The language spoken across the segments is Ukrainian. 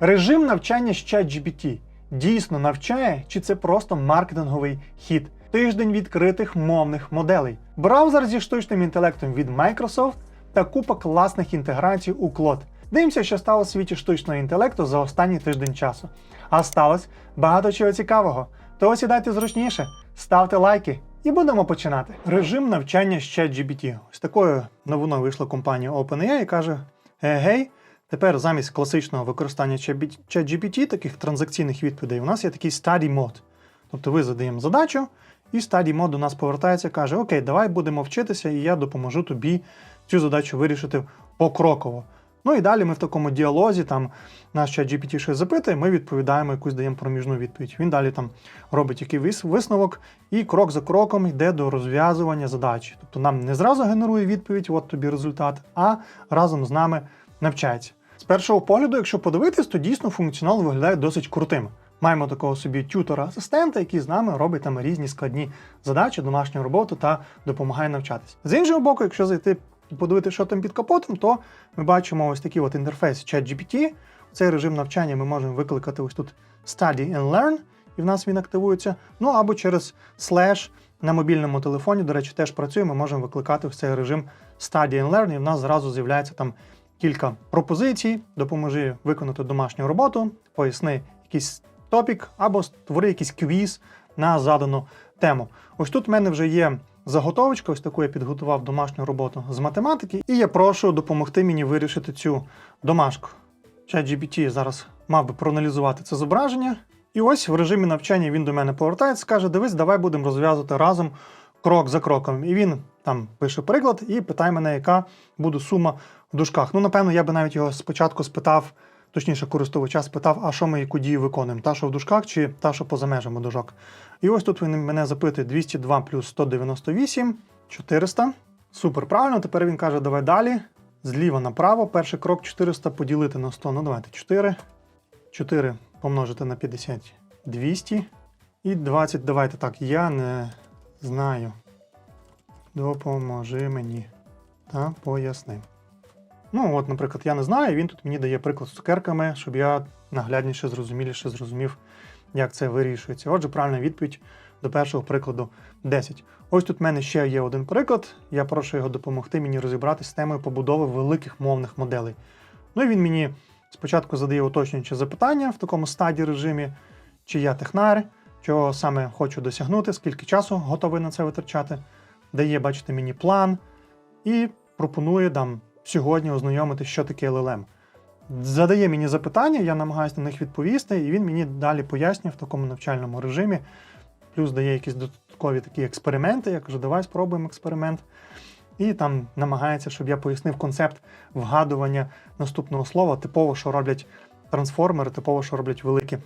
Режим навчання з ChatGPT дійсно навчає, чи це просто маркетинговий хід? Тиждень відкритих мовних моделей, браузер зі штучним інтелектом від Microsoft та купа класних інтеграцій у Claude. Дивимося, що стало в світі штучного інтелекту за останній тиждень часу. А сталося багато чого цікавого. Того сідайте зручніше, ставте лайки і будемо починати. Режим навчання з ChatGPT. Ось такою новиною вийшла компанія OpenAI і каже: «Е, гей, тепер замість класичного використання ChatGPT, таких транзакційних відповідей, у нас є такий study mode. Тобто ви задаємо задачу, і study mode до нас повертається, каже: Окей, давай будемо вчитися, і я допоможу тобі цю задачу вирішити покроково. Ну і далі ми в такому діалозі, там наш ChatGPT щось запитує, ми відповідаємо, якусь даємо проміжну відповідь. Він далі там робить якийсь висновок і крок за кроком йде до розв'язування задачі. Тобто нам не зразу генерує відповідь, от тобі результат, а разом з нами навчається. З першого погляду, якщо подивитись, то дійсно функціонал виглядає досить крутим. Маємо такого собі тютора-асистента, який з нами робить там різні складні задачі, домашню роботу та допомагає навчатися. З іншого боку, якщо зайти і подивитися, що там під капотом, то ми бачимо ось такий от інтерфейс ChatGPT. Цей режим навчання ми можемо викликати ось тут Study and Learn, і в нас він активується. Ну або через слеш на мобільному телефоні, до речі, теж працює. Ми можемо викликати в цей режим Study and Learn, і в нас зразу з'являється там кілька пропозицій, допоможи виконати домашню роботу, поясни якийсь топік або створи якийсь квіз на задану тему. Ось тут в мене вже є заготовочка, ось таку я підготував домашню роботу з математики, і я прошу допомогти мені вирішити цю домашку. ChatGPT зараз мав би проаналізувати це зображення. І ось в режимі навчання він до мене повертається, каже: Дивись, давай будемо розв'язувати разом крок за кроком. І він там пише приклад і питає мене, яка буде сума дужках. Ну, напевно, я би навіть його спочатку спитав, точніше, користувача спитав, а що ми яку дію виконуємо? Та, що в дужках, чи та, що поза межами дужок. І ось тут він мене запитує 202 плюс 198, 400. Супер, правильно. Тепер він каже, давай далі. Зліва направо. Перший крок 400 поділити на 100. Ну, давайте 4. 4 помножити на 50 200. І 20. Давайте так. Я не знаю. Допоможи мені. Та поясни. Ну, от, наприклад, я не знаю, він тут мені дає приклад з цукерками, щоб я наглядніше, зрозуміліше зрозумів, як це вирішується. Отже, правильна відповідь до першого прикладу 10. Ось тут в мене ще є один приклад. Я прошу його допомогти мені розібратися з темою побудови великих мовних моделей. Ну і він мені спочатку задає уточнюючі запитання в такому стаді режимі, чи я технар, чого саме хочу досягнути, скільки часу готовий на це витрачати. Дає, бачите, мені план і пропонує там сьогодні ознайомити, що таке LLM. Задає мені запитання, я намагаюся на них відповісти, і він мені далі пояснює в такому навчальному режимі. Плюс дає якісь додаткові такі експерименти. Я кажу, давай спробуємо експеримент. І там намагається, щоб я пояснив концепт вгадування наступного слова, типово, що роблять трансформери, типово, що роблять великі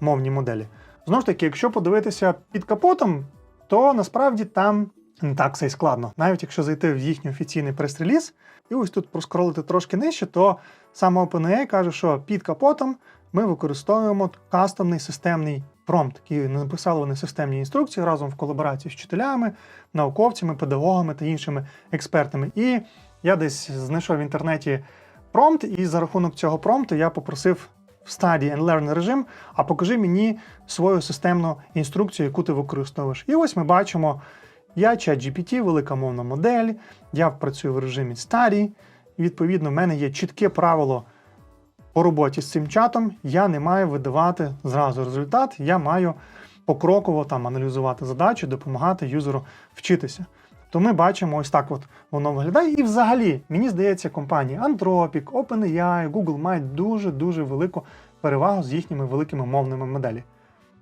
мовні моделі. Знову ж таки, якщо подивитися під капотом, то насправді там не так все й складно. Навіть якщо зайти в їхній офіційний прес-реліз, і ось тут проскролити трошки нижче, то саме OpenAI каже, що під капотом ми використовуємо кастомний системний промпт, який написали вони системні інструкції разом в колаборації з вчителями, науковцями, педагогами та іншими експертами. І я десь знайшов в інтернеті промпт, і за рахунок цього промпту я попросив в Study and Learn режим, а покажи мені свою системну інструкцію, яку ти використовуєш. І ось ми бачимо. Я ChatGPT, велика мовна модель, я працюю в режимі Study, і відповідно, в мене є чітке правило по роботі з цим чатом. Я не маю видавати зразу результат, я маю покроково там аналізувати задачі, допомагати юзеру вчитися. То ми бачимо ось так от воно виглядає. І взагалі, мені здається, компанії Anthropic, OpenAI, Google мають дуже-дуже велику перевагу з їхніми великими мовними моделями.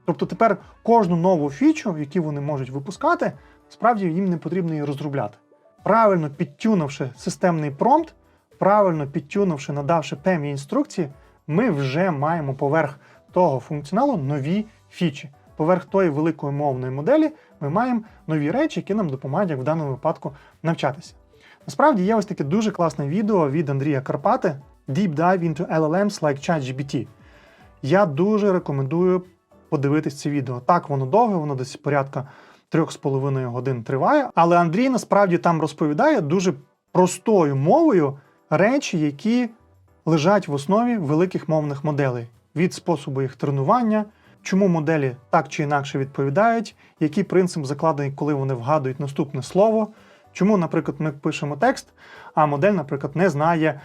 Тобто тепер кожну нову фічу, яку вони можуть випускати, справді їм не потрібно її розробляти. Правильно підтюнувши системний промпт, правильно підтюнувши, надавши певні інструкції, ми вже маємо поверх того функціоналу нові фічі. Поверх тої великої мовної моделі ми маємо нові речі, які нам допомагають, як в даному випадку, навчатися. Насправді є ось таке дуже класне відео від Андрія Карпати Deep Dive into LLMs like ChatGPT. Я дуже рекомендую подивитись це відео. Так, воно довге, воно десь порядка 3,5 годин триває. Але Андрій насправді там розповідає дуже простою мовою речі, які лежать в основі великих мовних моделей від способу їх тренування, чому моделі так чи інакше відповідають, який принцип закладений, коли вони вгадують наступне слово. Чому, наприклад, ми пишемо текст, а модель, наприклад, не знає,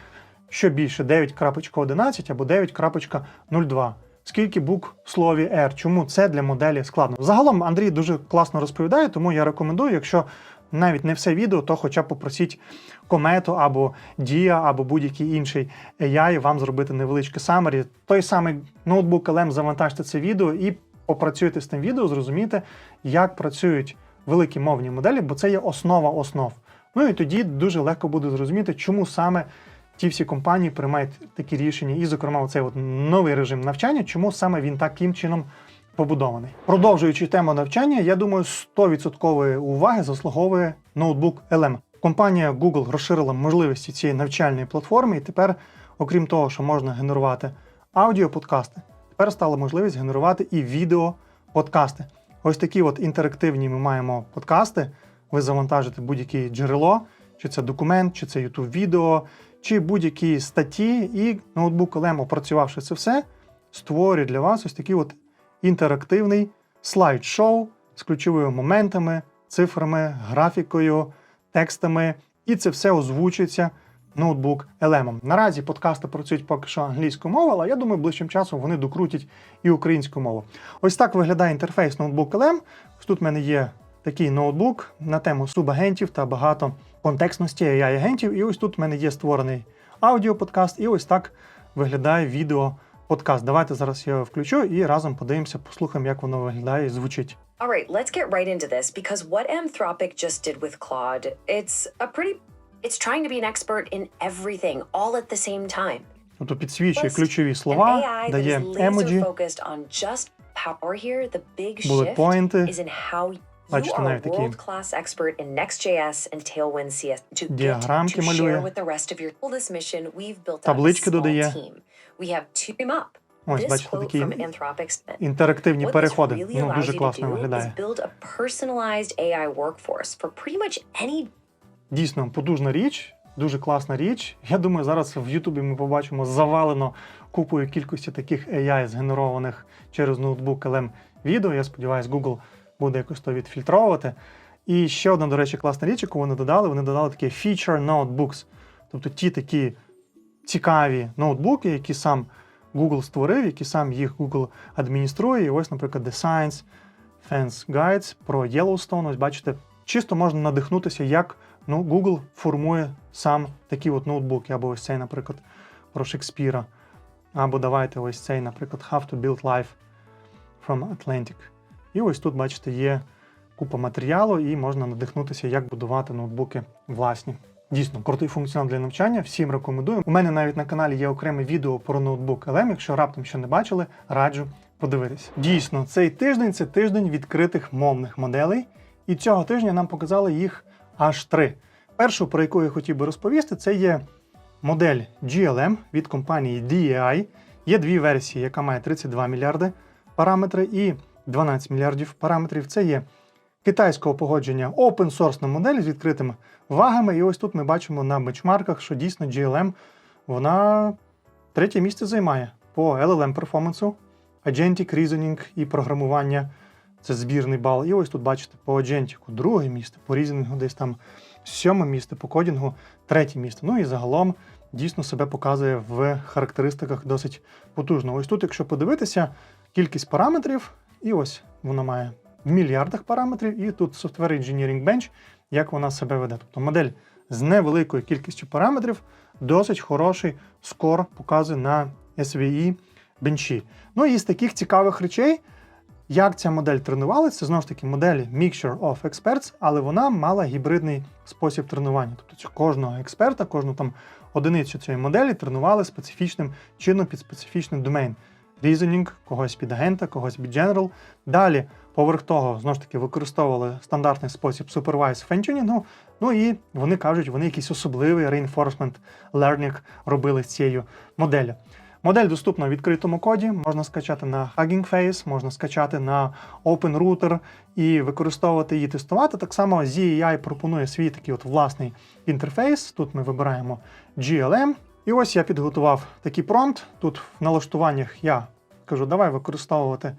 що більше 9.11 або 9.02. Скільки букв в слові R? Чому це для моделі складно? Загалом Андрій дуже класно розповідає, тому я рекомендую, якщо навіть не все відео, то хоча б попросіть комету або Дія, або будь-який інший AI вам зробити невеличке самері. Той самий ноутбук LM завантажте це відео і попрацюйте з тим відео, зрозумієте, як працюють великі мовні моделі, бо це є основа основ. Ну і тоді дуже легко буде зрозуміти, чому саме ті всі компанії приймають такі рішення, і, зокрема, цей от новий режим навчання, чому саме він таким чином побудований. Продовжуючи тему навчання, я думаю, 100% уваги заслуговує ноутбук LM. Компанія Google розширила можливості цієї навчальної платформи, і тепер, окрім того, що можна генерувати аудіоподкасти, тепер стала можливість генерувати і відеоподкасти. Ось такі от інтерактивні ми маємо подкасти. Ви завантажите будь-яке джерело, чи це документ, чи це YouTube відео, чи будь-які статті, і ноутбук LM, опрацювавши це все, створює для вас ось такий от інтерактивний слайд-шоу з ключовими моментами, цифрами, графікою, текстами, і це все озвучується ноутбук LM. Наразі подкасти працюють поки що англійською мовою, але я думаю, ближчим часом вони докрутять і українську мову. Ось так виглядає інтерфейс ноутбук LM. Тут в мене є такий ноутбук на тему субагентів та багато контекстності ai агентів. І ось тут в мене є створений аудіоподкаст, і ось так виглядає відео подкаст. Давайте зараз я його включу і разом подивимося, послухаємо, як воно виглядає і звучить. All right, let's get right into this because what Anthropic just did with Claude, it's a pretty it's trying to be an expert in everything all at the same time. Тобто підсвічує ключові слова, дає емоджі, Bullet shift is in how Бачите, навіть такі Діаграмки малює. Таблички додає. Ось, бачите, такі інтерактивні переходи. Ну, дуже класно виглядає. Дійсно, потужна річ, дуже класна річ. Я думаю, зараз в Ютубі ми побачимо завалено купою кількості таких AI, згенерованих через ноутбук LM відео. Я сподіваюся, Google буде якось то відфільтровувати. І ще одна, до речі, класна річ, яку вони додали. Вони додали такі feature notebooks. Тобто ті такі цікаві ноутбуки, які сам Google створив, які сам їх Google адмініструє. І ось, наприклад, The Science Fence Guides про Yellowstone. Ось бачите, чисто можна надихнутися, як ну, Google формує сам такі от ноутбуки, або ось цей, наприклад, про Шекспіра. Або давайте ось цей, наприклад, How to Build Life from Atlantic. І ось тут, бачите, є купа матеріалу, і можна надихнутися, як будувати ноутбуки власні. Дійсно, крутий функціонал для навчання, всім рекомендую. У мене навіть на каналі є окреме відео про ноутбук LM, якщо раптом ще не бачили, раджу подивитися. Дійсно, цей тиждень це тиждень відкритих мовних моделей, і цього тижня нам показали їх аж три. Першу, про яку я хотів би розповісти, це є модель GLM від компанії DAI. Є дві версії, яка має 32 мільярди параметри і 12 мільярдів параметрів. Це є китайського погодження open source модель з відкритими вагами. І ось тут ми бачимо на бенчмарках, що дійсно GLM вона третє місце займає по LLM перформансу, Agentic Reasoning і програмування. Це збірний бал. І ось тут бачите по Agentic друге місце, по різнингу десь там сьоме місце, по кодінгу третє місце. Ну і загалом дійсно себе показує в характеристиках досить потужно. Ось тут, якщо подивитися, кількість параметрів, і ось вона має в мільярдах параметрів, і тут Software Engineering Bench, як вона себе веде. Тобто модель з невеликою кількістю параметрів, досить хороший скор показує на SVE бенчі. Ну і з таких цікавих речей. Як ця модель тренувалася, це знову ж таки модель Mixture of Experts, але вона мала гібридний спосіб тренування. Тобто кожного експерта, кожну там одиницю цієї моделі тренували специфічним чином під специфічний домейн. Reasoning, когось під агента, когось під General. Далі, поверх того, знову ж таки, використовували стандартний спосіб Supervised фентюнінгу. Ну і вони кажуть, вони якийсь особливий reinforcement learning робили з цією моделлю. Модель доступна в відкритому коді, можна скачати на Hugging Face, можна скачати на OpenRouter і використовувати її тестувати. Так само ZEI пропонує свій такий от власний інтерфейс. Тут ми вибираємо GLM, І ось я підготував такий промпт. Тут в налаштуваннях я кажу, давай використовувати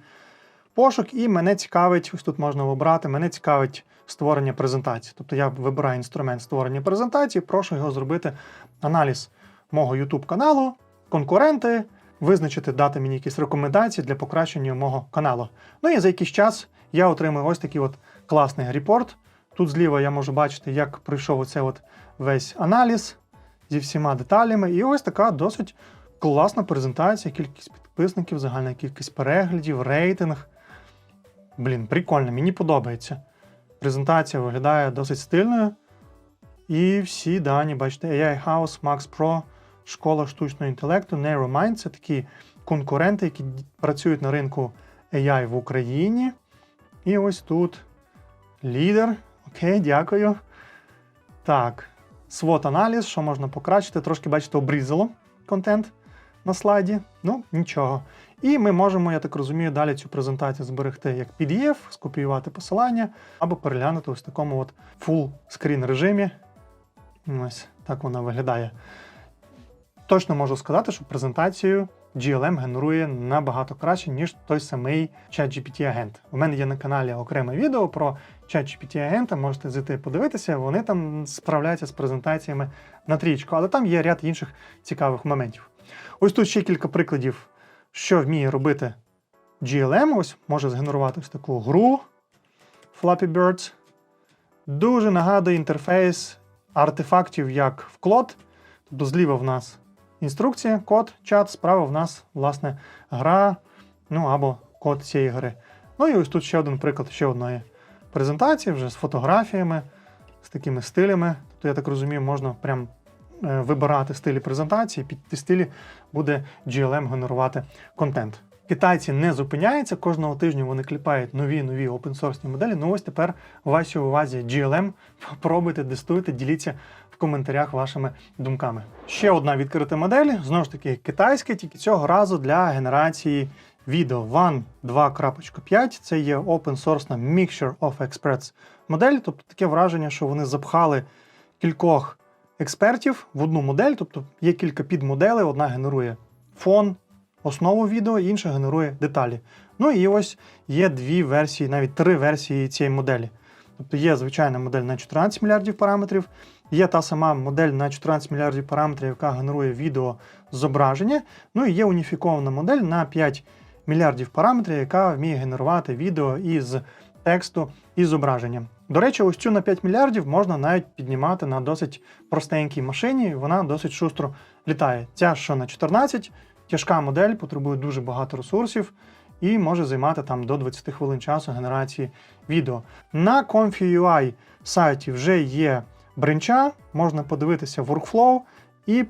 пошук, і мене цікавить, ось тут можна обрати, мене цікавить створення презентації. Тобто я вибираю інструмент створення презентації, прошу його зробити аналіз мого YouTube каналу, конкуренти, визначити, дати мені якісь рекомендації для покращення мого каналу. Ну і за якийсь час я отримую ось такий от класний репорт. Тут зліва я можу бачити, як пройшов оце от весь аналіз зі всіма деталями. І ось така досить класна презентація, кількість підписників, загальна кількість переглядів, рейтинг. Блін, прикольно, мені подобається. Презентація виглядає досить стильною. І всі дані, бачите, AI House, Max Pro, школа штучного інтелекту, NeuroMind це такі конкуренти, які працюють на ринку AI в Україні. І ось тут лідер. Окей, дякую. Так, swot аналіз що можна покращити. Трошки, бачите, обрізало контент на слайді. Ну, нічого. І ми можемо, я так розумію, далі цю презентацію зберегти як PDF, скопіювати посилання або переглянути ось такому от full screen режимі. Ось так вона виглядає. Точно можу сказати, що презентацію GLM генерує набагато краще, ніж той самий ChatGPT агент. У мене є на каналі окреме відео про ChatGPT агента, можете зайти подивитися, вони там справляються з презентаціями на трічку, але там є ряд інших цікавих моментів. Ось тут ще кілька прикладів, що вміє робити GLM. Ось може згенерувати ось таку гру Flappy Birds. Дуже нагадує інтерфейс артефактів, як в Cloud. Тобто зліва в нас інструкція, код, чат, справа в нас, власне, гра, ну або код цієї гри. Ну і ось тут ще один приклад ще одної презентації, вже з фотографіями, з такими стилями. Тобто, я так розумію, можна прям е, вибирати стилі презентації, під ті стилі буде GLM генерувати контент. Китайці не зупиняються, кожного тижня вони кліпають нові нові опенсорсні моделі. Ну ось тепер у вашій увазі GLM. Пробуйте, тестуйте, діліться коментарях вашими думками. Ще одна відкрита модель, знову ж таки, китайська, тільки цього разу для генерації відео. One 2.5 це є open-source Mixture of Experts модель, тобто таке враження, що вони запхали кількох експертів в одну модель, тобто є кілька підмоделей, одна генерує фон, основу відео, інша генерує деталі. Ну і ось є дві версії, навіть три версії цієї моделі. Тобто є звичайна модель на 14 мільярдів параметрів, є та сама модель на 14 мільярдів параметрів, яка генерує відео зображення. Ну і є уніфікована модель на 5 мільярдів параметрів, яка вміє генерувати відео із тексту і зображення. До речі, ось цю на 5 мільярдів можна навіть піднімати на досить простенькій машині, вона досить шустро літає. Ця що на 14, тяжка модель, потребує дуже багато ресурсів і може займати там до 20 хвилин часу генерації відео. На Confi.ui сайті вже є бренча, можна подивитися workflow і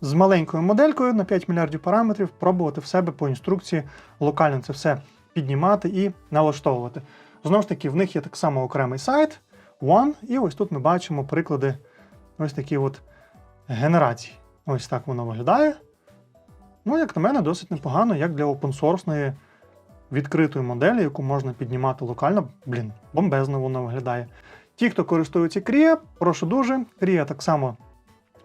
з маленькою моделькою на 5 мільярдів параметрів пробувати в себе по інструкції локально це все піднімати і налаштовувати. Знову ж таки, в них є так само окремий сайт One, і ось тут ми бачимо приклади ось такі от генерацій. Ось так воно виглядає. Ну, як на мене, досить непогано, як для опенсорсної відкритої моделі, яку можна піднімати локально. Блін, бомбезно воно виглядає. Ті, хто користується Крія, прошу дуже. Крія так само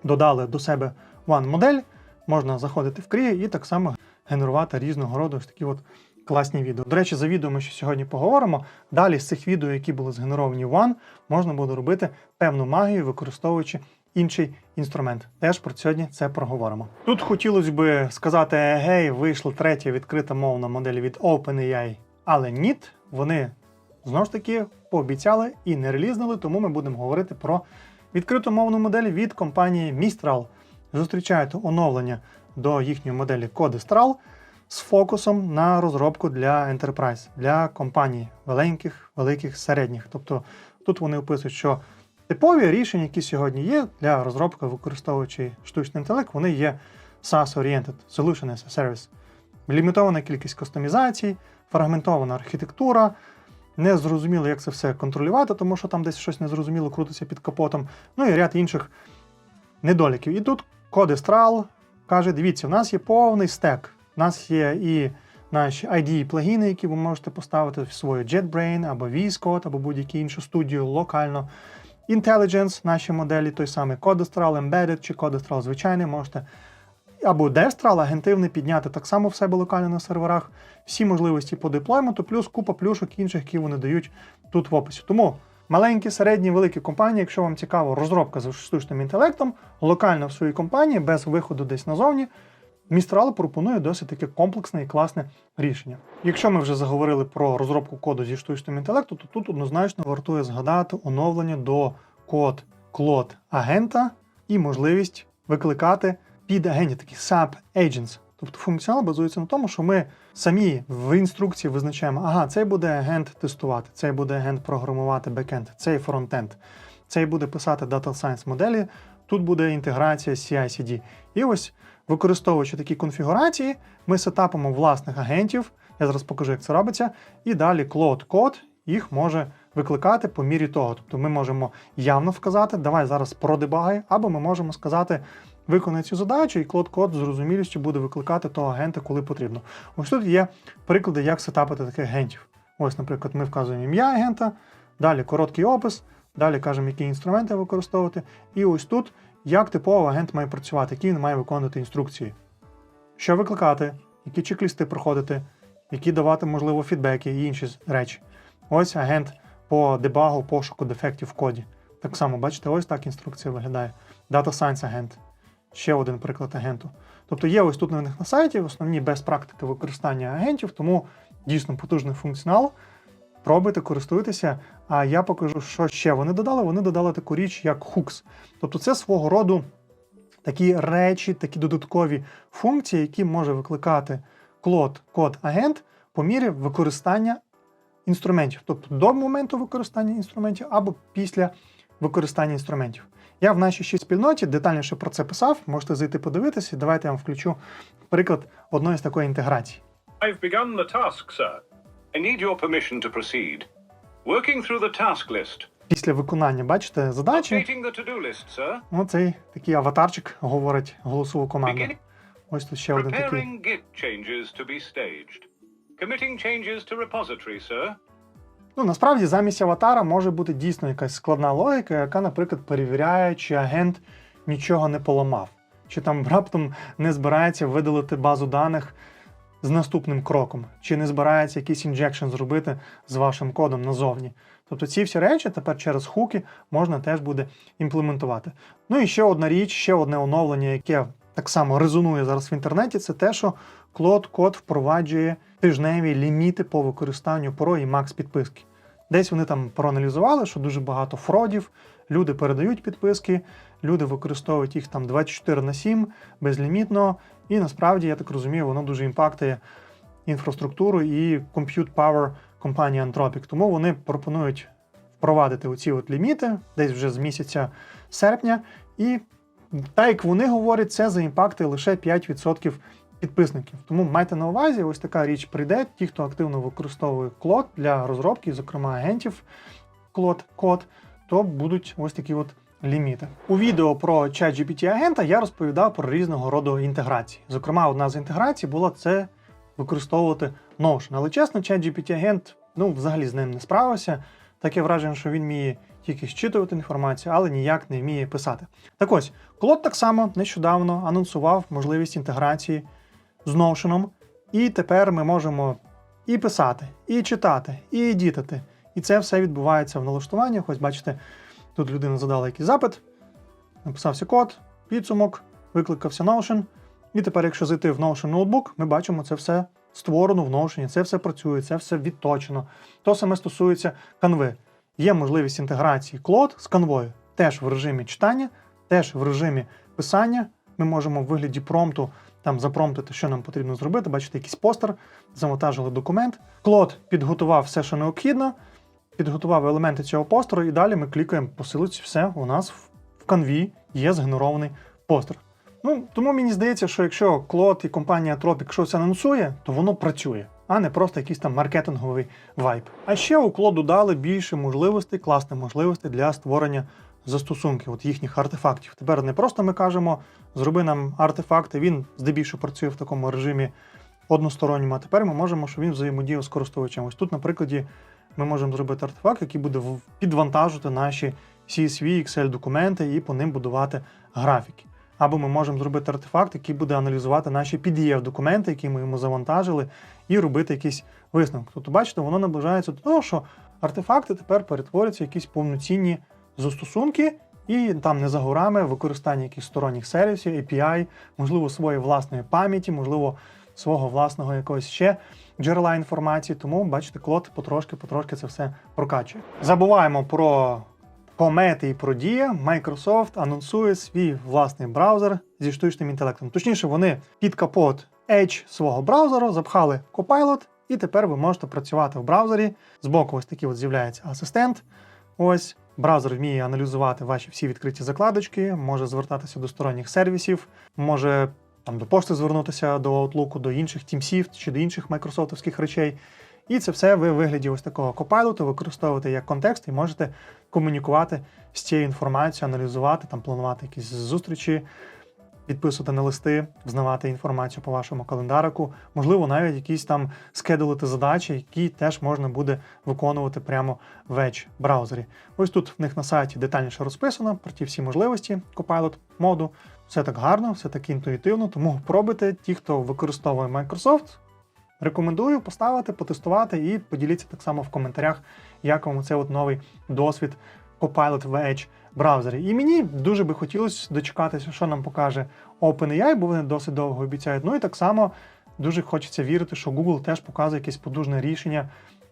додали до себе One модель. Можна заходити в Крія і так само генерувати різного роду ось такі от класні відео. До речі, за відео ми ще сьогодні поговоримо. Далі з цих відео, які були згенеровані в One, можна буде робити певну магію, використовуючи інший інструмент. Теж про сьогодні це проговоримо. Тут хотілося би сказати: гей, вийшла третя відкрита мовна модель від OpenAI, але ні, вони знову ж таки пообіцяли і не релізнули, тому ми будемо говорити про відкриту мовну модель від компанії Mistral. Зустрічайте оновлення до їхньої моделі Codestral з фокусом на розробку для Enterprise, для компаній великих, великих, середніх. Тобто тут вони описують, що типові рішення, які сьогодні є для розробки, використовуючи штучний інтелект, вони є SaaS-oriented Solution as a Service. Лімітована кількість кастомізацій, фрагментована архітектура. Не зрозуміло, як це все контролювати, тому що там десь щось незрозуміло крутиться під капотом. Ну і ряд інших недоліків. І тут Codestral каже: дивіться, у нас є повний стек. У нас є і наші IDE плагіни, які ви можете поставити в свою JetBrain або VS Code, або будь-яку іншу студію локально. Intelligence, наші моделі, той самий Codestral, Embedded чи Codestral звичайний, можете або Devstral, агентивний підняти так само в себе локально на серверах. Всі можливості по деплойменту, плюс купа плюшок інших, які вони дають тут в описі. Тому маленькі, середні, великі компанії, якщо вам цікаво розробка з штучним інтелектом, локально в своїй компанії, без виходу десь назовні, Mistral пропонує досить таке комплексне і класне рішення. Якщо ми вже заговорили про розробку коду зі штучним інтелектом, то тут однозначно вартує згадати оновлення до код Claude агента і можливість викликати під агентів, такі sub-agents. Тобто функціонал базується на тому, що ми самі в інструкції визначаємо, ага, цей буде агент тестувати, цей буде агент програмувати бекенд, цей фронтенд, цей буде писати Data Science моделі, тут буде інтеграція CI-CD. І ось, використовуючи такі конфігурації, ми сетапимо власних агентів. Я зараз покажу, як це робиться. І далі Cloud Code їх може викликати по мірі того. Тобто ми можемо явно вказати, давай зараз продебагай, або ми можемо сказати, виконай цю задачу, і Cloud Code з зрозумілістю буде викликати того агента, коли потрібно. Ось тут є приклади, як сетапити таких агентів. Ось, наприклад, ми вказуємо ім'я агента, далі короткий опис, далі кажемо, які інструменти використовувати. І ось тут, як типово агент має працювати, які він має виконувати інструкції. Що викликати, які чек-лісти проходити, які давати, можливо, фідбеки і інші речі. Ось агент по дебагу, пошуку дефектів в коді. Так само, бачите, ось так інструкція виглядає. Data Science агент. Ще один приклад агенту. Тобто є ось тут на них на сайті основні без практики використання агентів, тому дійсно потужний функціонал. Пробуйте, користуйтеся. А я покажу, що ще вони додали. Вони додали таку річ, як hooks. Тобто це свого роду такі речі, такі додаткові функції, які може викликати Claude код агент по мірі використання інструментів, тобто до моменту використання інструментів або після використання інструментів. Я в нашій ще спільноті детальніше про це писав, можете зайти подивитися. Давайте я вам включу приклад одної з такої інтеграції. I've begun the task, sir. I need your permission to proceed. Working through the task list. Після виконання, бачите, задачі, the list, sir. оцей такий аватарчик говорить голосову команду. Ось тут ще один такий. Git changes to be staged. Committing changes to repository, sir. Ну, насправді замість аватара може бути дійсно якась складна логіка, яка, наприклад, перевіряє, чи агент нічого не поламав, чи там раптом не збирається видалити базу даних з наступним кроком, чи не збирається якийсь інжекшн зробити з вашим кодом назовні. Тобто ці всі речі тепер через хуки можна теж буде імплементувати. Ну і ще одна річ, ще одне оновлення, яке так само резонує зараз в інтернеті, це те, що Claude Code впроваджує тижневі ліміти по використанню Pro і Max підписки. Десь вони там проаналізували, що дуже багато фродів, люди передають підписки, люди використовують їх там 24 на 7 безлімітно, і насправді, я так розумію, воно дуже імпактує інфраструктуру і compute power компанії Anthropic. Тому вони пропонують впровадити оці от ліміти десь вже з місяця серпня. І так як вони говорять, це заімпактує лише 5% підписників. Тому майте на увазі, ось така річ прийде. Ті, хто активно використовує Claude для розробки, зокрема агентів Claude код, то будуть ось такі от ліміти. У відео про ChatGPT агента я розповідав про різного роду інтеграції. Зокрема, одна з інтеграцій була це використовувати Notion. Але чесно, ChatGPT агент ну, взагалі з ним не справився. Таке враження, що він вміє тільки щитувати інформацію, але ніяк не вміє писати. Так ось, Claude так само нещодавно анонсував можливість інтеграції з Notion, і тепер ми можемо і писати, і читати, і едітити. І це все відбувається в налаштуваннях. Ось бачите, тут людина задала якийсь запит, написався код, підсумок, викликався Notion. І тепер, якщо зайти в Notion Notebook, ми бачимо це все створено в Notion, це все працює, це все відточено. То саме стосується канви. Є можливість інтеграції Claude з канвою. Теж в режимі читання, теж в режимі писання. Ми можемо в вигляді промпту там запромптити, що нам потрібно зробити. Бачите, якийсь постер, завантажили документ. Claude підготував все, що необхідно, підготував елементи цього постеру, і далі ми клікаємо по все, у нас в канві є згенерований постер. Ну, тому мені здається, що якщо Claude і компанія Tropic щось анонсує, то воно працює, а не просто якийсь там маркетинговий вайб. А ще у Claude дали більше можливостей, класних можливостей для створення застосунків, от їхніх артефактів. Тепер не просто ми кажемо, зроби нам артефакти, він здебільшого працює в такому режимі односторонньому, а тепер ми можемо, щоб він взаємодіяв з користувачем. Ось тут, на прикладі, ми можемо зробити артефакт, який буде підвантажувати наші CSV, Excel документи і по ним будувати графіки. Або ми можемо зробити артефакт, який буде аналізувати наші PDF-документи, які ми йому завантажили, і робити якісь висновки. Тобто, бачите, воно наближається до того, що артефакти тепер перетворюються в якісь повноцінні застосунки, і там не за горами використання якихось сторонніх сервісів, API, можливо, своєї власної пам'яті, можливо, свого власного якогось ще джерела інформації. Тому бачите, клод потрошки-потрошки це все прокачує. Забуваємо про помети і про дія. Microsoft анонсує свій власний браузер зі штучним інтелектом. Точніше, вони під капот Edge свого браузеру запхали Copilot, і тепер ви можете працювати в браузері. Збоку ось такий от з'являється асистент. Ось браузер вміє аналізувати ваші всі відкриті закладочки, може звертатися до сторонніх сервісів, може там до пошти звернутися до Outlook, до інших тімсів чи до інших майкрософтовських речей. І це все ви в вигляді ось такого копайлоту використовуєте як контекст і можете комунікувати з цією інформацією, аналізувати, там планувати якісь зустрічі, підписувати на листи, взнавати інформацію по вашому календарику, можливо, навіть якісь там скедулити задачі, які теж можна буде виконувати прямо в Edge браузері. Ось тут в них на сайті детальніше розписано про ті всі можливості Copilot моду. Все так гарно, все так інтуїтивно, тому пробуйте ті, хто використовує Microsoft. Рекомендую поставити, потестувати і поділіться так само в коментарях, як вам цей от новий досвід Copilot в Edge браузері. І мені дуже би хотілося дочекатися, що нам покаже OpenAI, бо вони досить довго обіцяють. Ну і так само дуже хочеться вірити, що Google теж показує якесь подужне рішення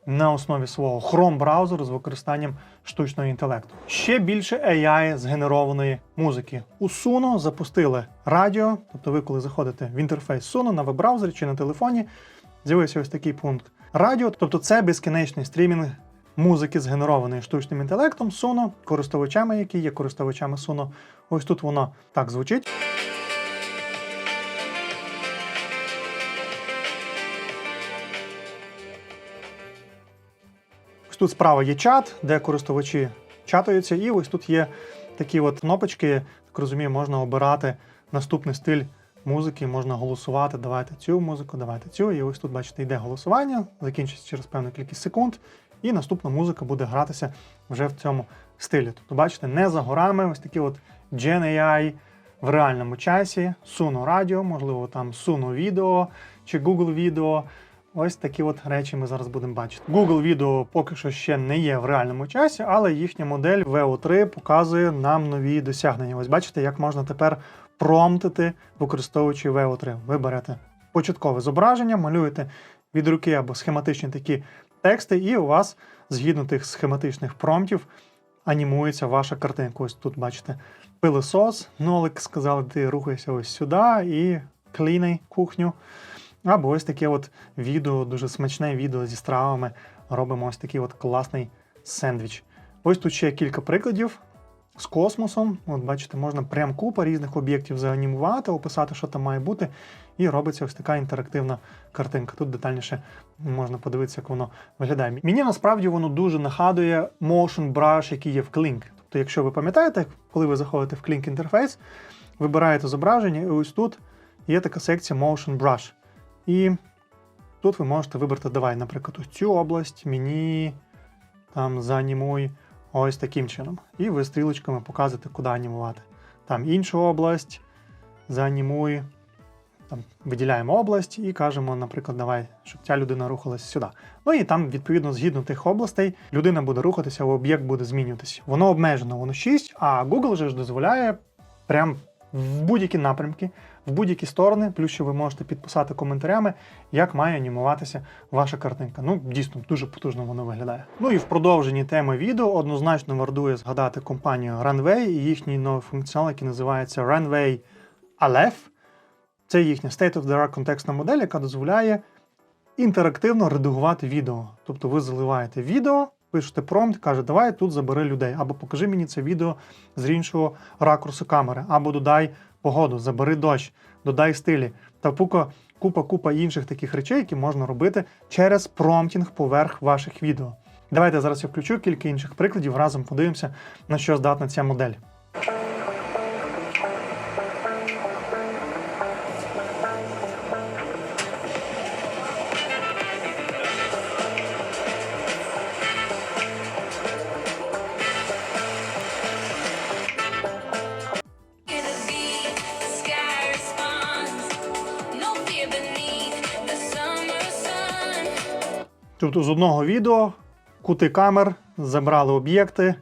на основі свого Chrome браузеру з використанням штучного інтелекту. Ще більше AI згенерованої музики. У Suno запустили радіо, тобто ви, коли заходите в інтерфейс Suno на веб-браузері чи на телефоні, з'явився ось такий пункт радіо, тобто це безкінечний стрімінг музики, згенерованої штучним інтелектом Suno, користувачами, які є користувачами Suno. Ось тут воно так звучить. Тут справа є чат, де користувачі чатуються, і ось тут є такі от кнопочки, так розумію, можна обирати наступний стиль музики, можна голосувати, давайте цю музику, давайте цю. І ось тут, бачите, йде голосування, закінчиться через певну кількість секунд, і наступна музика буде гратися вже в цьому стилі. Тобто, бачите, не за горами, ось такі от Gen AI в реальному часі, Suno радіо, можливо, там Suno відео чи Google відео. Ось такі от речі ми зараз будемо бачити. Google відео поки що ще не є в реальному часі, але їхня модель VO3 показує нам нові досягнення. Ось бачите, як можна тепер промптити, використовуючи VO3. Ви берете початкове зображення, малюєте від руки або схематичні такі тексти, і у вас, згідно тих схематичних промптів, анімується ваша картинка. Ось тут бачите пилосос, нолик сказали, ти рухайся ось сюди і клінай кухню. Або ось таке от відео, дуже смачне відео зі стравами. Робимо ось такий от класний сендвіч. Ось тут ще кілька прикладів з космосом. От бачите, можна прям купа різних об'єктів заанімувати, описати, що там має бути, і робиться ось така інтерактивна картинка. Тут детальніше можна подивитися, як воно виглядає. Мені насправді воно дуже нагадує Motion Brush, який є в Klink. Тобто, якщо ви пам'ятаєте, коли ви заходите в Klink інтерфейс, вибираєте зображення, і ось тут є така секція Motion Brush. І тут ви можете вибрати, давай, наприклад, ось цю область мені там заанімуй ось таким чином. І ви стрілочками показуєте, куди анімувати. Там іншу область, заанімуй, там виділяємо область і кажемо, наприклад, давай, щоб ця людина рухалася сюди. Ну і там, відповідно, згідно тих областей, людина буде рухатися, об'єкт буде змінюватися. Воно обмежено, воно 6, а Google же ж дозволяє прям в будь-які напрямки, в будь-які сторони, плюс що ви можете підписати коментарями, як має анімуватися ваша картинка. Ну, дійсно, дуже потужно воно виглядає. Ну і в продовженні теми відео однозначно вартує згадати компанію Runway і їхній новий функціонал, який називається Runway Aleph. Це їхня state-of-the-art контекстна модель, яка дозволяє інтерактивно редагувати відео. Тобто ви заливаєте відео, пишете промпт, каже, давай тут забери людей, або покажи мені це відео з іншого ракурсу камери, або додай погоду, забери дощ, додай стилі та пука, купа купа інших таких речей, які можна робити через промптінг поверх ваших відео. Давайте зараз я включу кілька інших прикладів, разом подивимося, на що здатна ця модель. Тобто з одного відео кути камер, забрали об'єкти,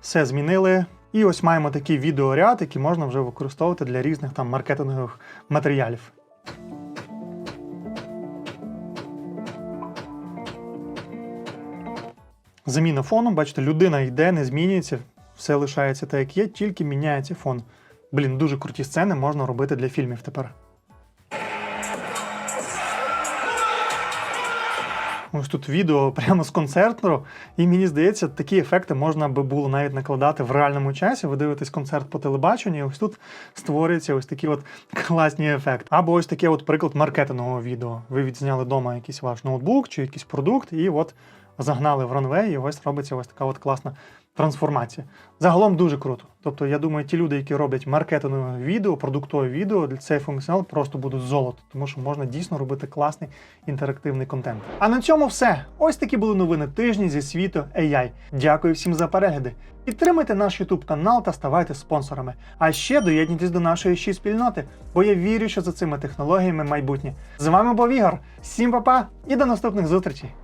все змінили. І ось маємо такий відеоряд, який можна вже використовувати для різних там маркетингових матеріалів. Заміна фону, бачите, людина йде, не змінюється, все лишається так, як є, тільки міняється фон. Блін, дуже круті сцени можна робити для фільмів тепер. Ось тут відео прямо з концерту, і мені здається, такі ефекти можна би було навіть накладати в реальному часі. Ви дивитесь концерт по телебаченню, і ось тут створюються ось такі от класні ефекти. Або ось таке от приклад маркетингового відео. Ви відзняли вдома якийсь ваш ноутбук чи якийсь продукт, і от загнали в ранвей, і ось робиться ось така от класна трансформація. Загалом дуже круто. Тобто, я думаю, ті люди, які роблять маркетингове відео, продуктове відео, для цей функціонал просто будуть золото, тому що можна дійсно робити класний інтерактивний контент. А на цьому все. Ось такі були новини тижні зі світу AI. Дякую всім за перегляди. Підтримайте наш YouTube канал та ставайте спонсорами. А ще доєднуйтесь до нашої ще спільноти, бо я вірю, що за цими технологіями майбутнє. З вами був Ігор. Всім па-па і до наступних зустрічей!